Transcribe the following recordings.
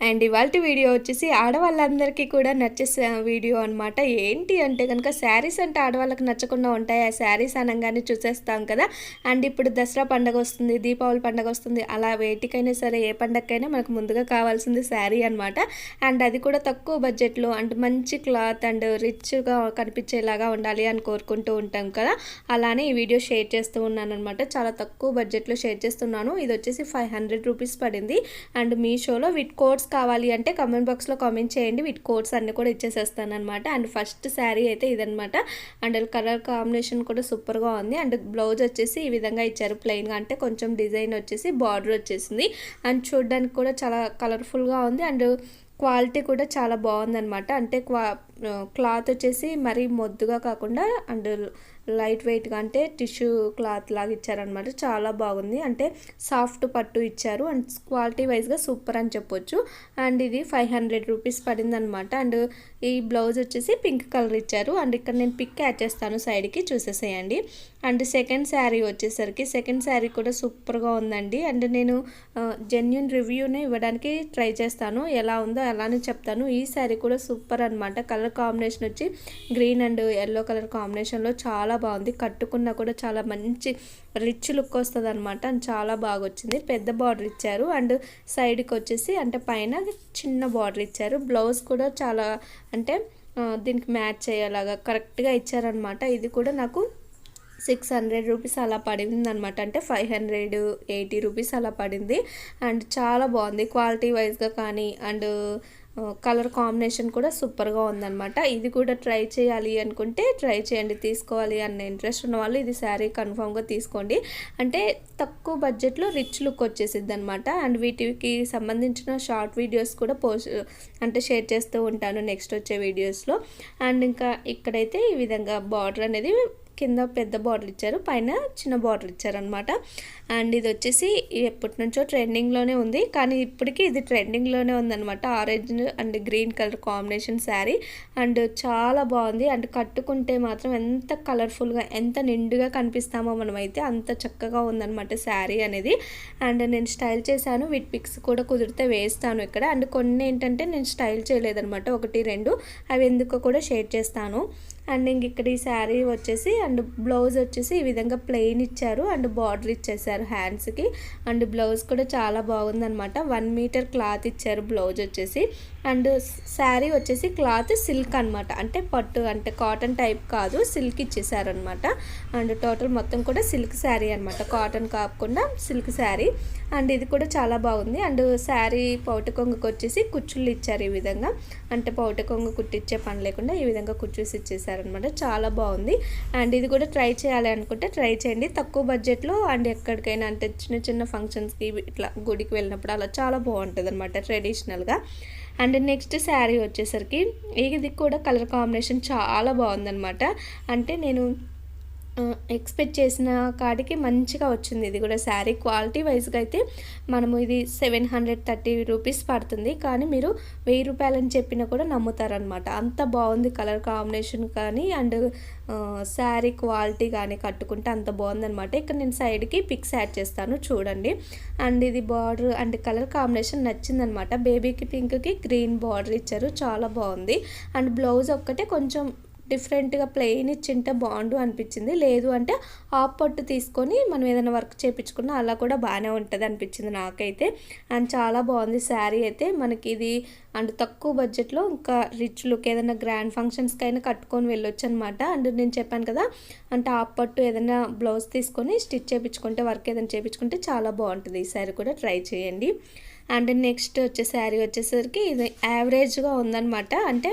And ఇవాళ video వచ్చేసి ఆడవాళ్ళందరికీ కూడా నచ్చే వీడియో అనమాట ఏంటి అంటే కనుక శారీస్ అంటే ఆడవాళ్ళకి నచ్చకుండా ఉంటాయి? ఆ శారీస్ అనగానే చూసేస్తాం కదా. అండ్ ఇప్పుడు దసరా పండగ వస్తుంది దీపావళి పండగ వస్తుంది అలా వేటికైనా సరే ఏ పండగకైనా మనకు ముందుగా కావాల్సింది శారీ అనమాట అండ్ అది కూడా తక్కువ బడ్జెట్లో అండ్ మంచి క్లాత్ అండ్ రిచ్గా కనిపించేలాగా ఉండాలి అని కోరుకుంటూ ఉంటాం కదా. అలానే ఈ వీడియో షేర్ చేస్తూ ఉన్నాను అనమాట చాలా తక్కువ బడ్జెట్లో షేర్ చేస్తున్నాను. ఇది వచ్చేసి ఫైవ్ హండ్రెడ్ రూపీస్ పడింది. అండ్ మీషోలో విత్ కోడ్స్ కావాలి అంటే కామెంట్ బాక్స్లో కామెంట్ చేయండి. వీటి కోడ్స్ అన్నీ కూడా ఇచ్చేసేస్తాను అనమాట అండ్ ఫస్ట్ శారీ అయితే ఇదనమాట అండ్ కలర్ కాంబినేషన్ కూడా సూపర్గా ఉంది. అండ్ బ్లౌజ్ వచ్చేసి ఈ విధంగా ఇచ్చారు. ప్లెయిన్గా అంటే కొంచెం డిజైన్ వచ్చేసి బార్డర్ వచ్చేసింది. అండ్ చూడడానికి కూడా చాలా కలర్ఫుల్గా ఉంది. అండ్ క్వాలిటీ కూడా చాలా బాగుందనమాట అంటే క్వా క్లాత్ వచ్చేసి మరీ మొద్దుగా కాకుండా అండ్ లైట్ వెయిట్గా అంటే టిష్యూ క్లాత్ లాగా ఇచ్చారనమాట చాలా బాగుంది. అంటే సాఫ్ట్ పట్టు ఇచ్చారు. అండ్ క్వాలిటీ వైజ్గా సూపర్ అని చెప్పొచ్చు. అండ్ ఇది ఫైవ్ హండ్రెడ్ రూపీస్ పడింది అనమాట అండ్ ఈ బ్లౌజ్ వచ్చేసి పింక్ కలర్ ఇచ్చారు. అండ్ ఇక్కడ నేను పిక్ యాడ్ చేస్తాను సైడ్కి. చూసేసేయండి. అండ్ సెకండ్ శారీ వచ్చేసరికి సెకండ్ శారీ కూడా సూపర్గా ఉందండి. అండ్ నేను జెన్యున్ రివ్యూనే ఇవ్వడానికి ట్రై చేస్తాను. ఎలా ఉందో అలానే చెప్తాను. ఈ శారీ కూడా సూపర్ అనమాట కలర్ కాంబినేషన్ వచ్చి గ్రీన్ అండ్ ఎల్లో కలర్ కాంబినేషన్లో చాలా బాగుంది. కట్టుకున్నా కూడా చాలా మంచి రిచ్ లుక్ వస్తుంది అనమాట అండ్ చాలా బాగా వచ్చింది పెద్ద బార్డర్ ఇచ్చారు. అండ్ సైడ్కి వచ్చేసి అంటే పైన చిన్న బార్డర్ ఇచ్చారు. బ్లౌజ్ కూడా చాలా అంటే దీనికి మ్యాచ్ అయ్యేలాగా కరెక్ట్గా ఇచ్చారనమాట ఇది కూడా నాకు సిక్స్ హండ్రెడ్ రూపీస్ అలా పడింది అనమాట అంటే ఫైవ్ హండ్రెడ్ ఎయిటీ రూపీస్ అలా పడింది. అండ్ చాలా బాగుంది. క్వాలిటీ వైజ్గా కానీ అండ్ కలర్ కాంబినేషన్ కూడా సూపర్గా ఉందన్నమాట. ఇది కూడా ట్రై చేయాలి అనుకుంటే ట్రై చేయండి తీసుకోవాలి అన్న ఇంట్రెస్ట్ ఉన్న వాళ్ళు ఇది శారీ కన్ఫామ్గా తీసుకోండి. అంటే తక్కువ బడ్జెట్లో రిచ్ లుక్ వచ్చేసిద్ది అనమాట అండ్ వీటికి సంబంధించిన షార్ట్ వీడియోస్ కూడా పోస్ట్ అంటే షేర్ చేస్తూ ఉంటాను నెక్స్ట్ వచ్చే వీడియోస్లో. అండ్ ఇంకా ఇక్కడైతే ఈ విధంగా బార్డర్ అనేది కింద పెద్ద బాటిల్ ఇచ్చారు పైన చిన్న బాటిల్ ఇచ్చారనమాట అండ్ ఇది వచ్చేసి ఎప్పటి నుంచో ట్రెండింగ్లోనే ఉంది. కానీ ఇప్పటికీ ఇది ట్రెండింగ్లోనే ఉందనమాట orange and green colour combination sari and చాలా బాగుంది. అండ్ కట్టుకుంటే మాత్రం ఎంత కలర్ఫుల్గా ఎంత నిండుగా కనిపిస్తామో మనమైతే అంత చక్కగా ఉందనమాట శారీ అనేది. అండ్ నేను స్టైల్ చేశాను. వీటి పిక్స్ కూడా కుదిరితే వేస్తాను ఇక్కడ. అండ్ కొన్ని ఏంటంటే నేను స్టైల్ చేయలేదనమాట ఒకటి రెండు. అవి ఎందుకో కూడా షేర్ చేస్తాను. అండ్ ఇంక ఇక్కడ ఈ శారీ వచ్చేసి అండ్ బ్లౌజ్ వచ్చేసి ఈ విధంగా ప్లెయిన్ ఇచ్చారు అండ్ బార్డర్ ఇచ్చేసారు హ్యాండ్స్కి అండ్ బ్లౌజ్ కూడా చాలా బాగుందనమాట వన్ మీటర్ క్లాత్ ఇచ్చారు బ్లౌజ్ వచ్చేసి. అండ్ శారీ వచ్చేసి క్లాత్ సిల్క్ అనమాట అంటే పట్టు అంటే కాటన్ టైప్ కాదు సిల్క్ ఇచ్చేసారనమాట అండ్ టోటల్ మొత్తం కూడా సిల్క్ శారీ అనమాట కాటన్ కాకుండా సిల్క్ శారీ. అండ్ ఇది కూడా చాలా బాగుంది. అండ్ శారీ పౌటకొంగుకు వచ్చేసి కుచ్చుళ్ళు ఇచ్చారు ఈ విధంగా. అంటే పౌట కొంగు కుట్టించే పని లేకుండా ఈ విధంగా కుచ్చేసి ఇచ్చేసారనమాట చాలా బాగుంది. అండ్ ఇది కూడా ట్రై చేయాలి అనుకుంటే ట్రై చేయండి. తక్కువ బడ్జెట్లో అండ్ ఎక్కడికైనా అంటే చిన్న చిన్న ఫంక్షన్స్కి ఇట్లా గుడికి వెళ్ళినప్పుడు అలా చాలా బాగుంటుంది అనమాట ట్రెడిషనల్గా. అండ్ నెక్స్ట్ శారీ వచ్చేసరికి ఇది కూడా కలర్ కాంబినేషన్ చాలా బాగుందనమాట అంటే నేను ఎక్స్పెక్ట్ చేసిన కాడికి మంచిగా వచ్చింది. ఇది కూడా శారీ క్వాలిటీ వైజ్గా అయితే మనము ఇది సెవెన్ హండ్రెడ్ థర్టీ రూపీస్ పడుతుంది. కానీ మీరు వెయ్యి రూపాయలని చెప్పినా కూడా నమ్ముతారనమాట అంత బాగుంది కలర్ కాంబినేషన్ కానీ అండ్ శారీ క్వాలిటీ కానీ కట్టుకుంటే అంత బాగుందనమాట ఇక్కడ నేను సైడ్కి పిక్స్ యాడ్ చేస్తాను చూడండి. అండ్ ఇది బార్డర్ అండ్ కలర్ కాంబినేషన్ నచ్చిందనమాట బేబీకి పింక్కి గ్రీన్ బార్డర్ ఇచ్చారు. చాలా బాగుంది. అండ్ బ్లౌజ్ ఒక్కటే కొంచెం డిఫరెంట్గా ప్లెయిన్ ఇచ్చింటే బాగుండు అనిపించింది. లేదు అంటే హాఫ్ పట్టు తీసుకొని మనం ఏదైనా వర్క్ చేయించుకున్నా అలా కూడా బాగానే ఉంటుంది అనిపించింది నాకైతే. అండ్ చాలా బాగుంది శారీ అయితే. మనకి ఇది అండ్ తక్కువ బడ్జెట్లో ఇంకా రిచ్ లుక్ ఏదైనా గ్రాండ్ ఫంక్షన్స్కి అయినా కట్టుకొని వెళ్ళొచ్చు అనమాట అండ్ నేను చెప్పాను కదా అంటే హాఫ్ పట్టు ఏదైనా బ్లౌజ్ తీసుకొని స్టిచ్ చేయించుకుంటే వర్క్ ఏదైనా చేయించుకుంటే చాలా బాగుంటుంది. ఈ శారీ కూడా ట్రై చేయండి. అండ్ నెక్స్ట్ వచ్చే శారీ వచ్చేసరికి ఇది యావరేజ్గా ఉందనమాట అంటే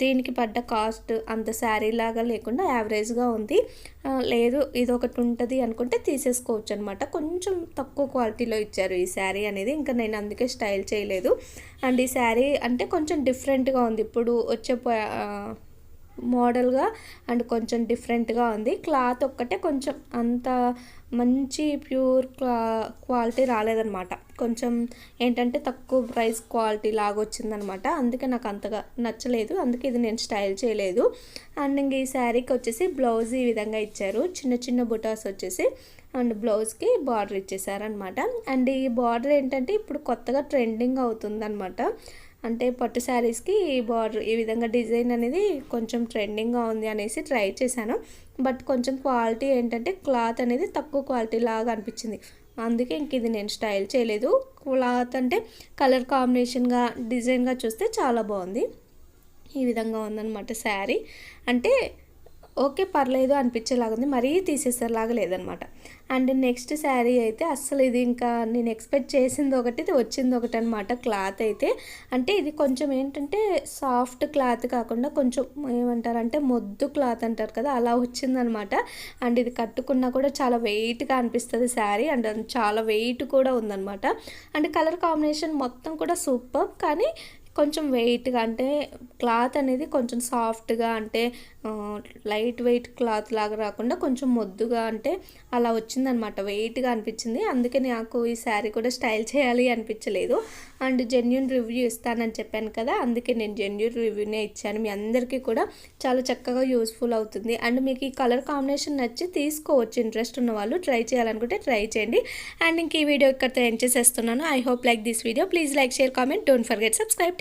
దీనికి పడ్డ కాస్ట్ అంత శారీ లాగా లేకుండా యావరేజ్గా ఉంది. లేదు ఇది ఒకటి ఉంటుంది అనుకుంటే తీసేసుకోవచ్చు అనమాట కొంచెం తక్కువ క్వాలిటీలో ఇచ్చారు ఈ శారీ అనేది. ఇంకా నేను అందుకే స్టైల్ చేయలేదు. అండ్ ఈ శారీ అంటే కొంచెం డిఫరెంట్గా ఉంది. ఇప్పుడు వచ్చే మోడల్గా అండ్ కొంచెం డిఫరెంట్గా ఉంది. క్లాత్ ఒక్కటే కొంచెం అంత మంచి ప్యూర్ క్లా క్వాలిటీ రాలేదనమాట కొంచెం ఏంటంటే తక్కువ ప్రైస్ క్వాలిటీ లాగా వచ్చిందనమాట అందుకే నాకు అంతగా నచ్చలేదు. అందుకే ఇది నేను స్టైల్ చేయలేదు. అండ్ ఇంక ఈ శారీకి వచ్చేసి బ్లౌజ్ ఈ విధంగా ఇచ్చారు. చిన్న చిన్న బుటాస్ వచ్చేసి అండ్ బ్లౌజ్కి బార్డర్ ఇచ్చేసారనమాట అండ్ ఈ బార్డర్ ఏంటంటే ఇప్పుడు కొత్తగా ట్రెండింగ్ అవుతుందనమాట అంటే పట్టు శారీస్కి బార్డర్ ఈ విధంగా డిజైన్ అనేది కొంచెం ట్రెండింగ్గా ఉంది అనేసి ట్రై చేశాను. బట్ కొంచెం క్వాలిటీ ఏంటంటే క్లాత్ అనేది తక్కువ క్వాలిటీ లాగా అనిపించింది. అందుకే ఇంక ఇది నేను స్టైల్ చేయలేదు. క్లాత్ అంటే కలర్ కాంబినేషన్గా డిజైన్గా చూస్తే చాలా బాగుంది. ఈ విధంగా ఉందన్నమాట శారీ. అంటే ఓకే పర్లేదు అనిపించేలాగా ఉంది. మరీ తీసేసేలాగా లేదనమాట. అండ్ నెక్స్ట్ శారీ అయితే అస్సలు ఇది ఇంకా నేను ఎక్స్పెక్ట్ చేసింది ఒకటి ఇది వచ్చింది ఒకటి అనమాట క్లాత్ అయితే. అంటే ఇది కొంచెం ఏంటంటే సాఫ్ట్ క్లాత్ కాకుండా కొంచెం ఏమంటారు అంటే మొద్దు క్లాత్ అంటారు కదా అలా వచ్చిందనమాట. అండ్ ఇది కట్టుకున్నా కూడా చాలా వెయిట్గా అనిపిస్తుంది శారీ. అండ్ చాలా వెయిట్ కూడా ఉందనమాట. అండ్ కలర్ కాంబినేషన్ మొత్తం కూడా సూపర్. కానీ కొంచెం వెయిట్గా అంటే క్లాత్ అనేది కొంచెం సాఫ్ట్గా అంటే లైట్ వెయిట్ క్లాత్ లాగా రాకుండా కొంచెం మొద్దుగా అంటే అలా వచ్చిందనమాట. వెయిట్గా అనిపించింది. అందుకే నాకు ఈ శారీ కూడా స్టైల్ చేయాలి అనిపించలేదు. అండ్ జెన్యున్ రివ్యూ ఇస్తానని చెప్పాను కదా అందుకే నేను జెన్యున్ రివ్యూనే ఇచ్చాను. మీ అందరికీ కూడా చాలా చక్కగా యూస్ఫుల్ అవుతుంది. అండ్ మీకు ఈ కలర్ కాంబినేషన్ నచ్చి తీసుకోవచ్చు. ఇంట్రెస్ట్ ఉన్న వాళ్ళు ట్రై చేయాలనుకుంటే ట్రై చేయండి. అండ్ ఇంక ఈ వీడియో ఇక్కడితో ఎండ్ చేసేస్తున్నాను. I hope like this video. Please like share comment. Don't forget. Subscribe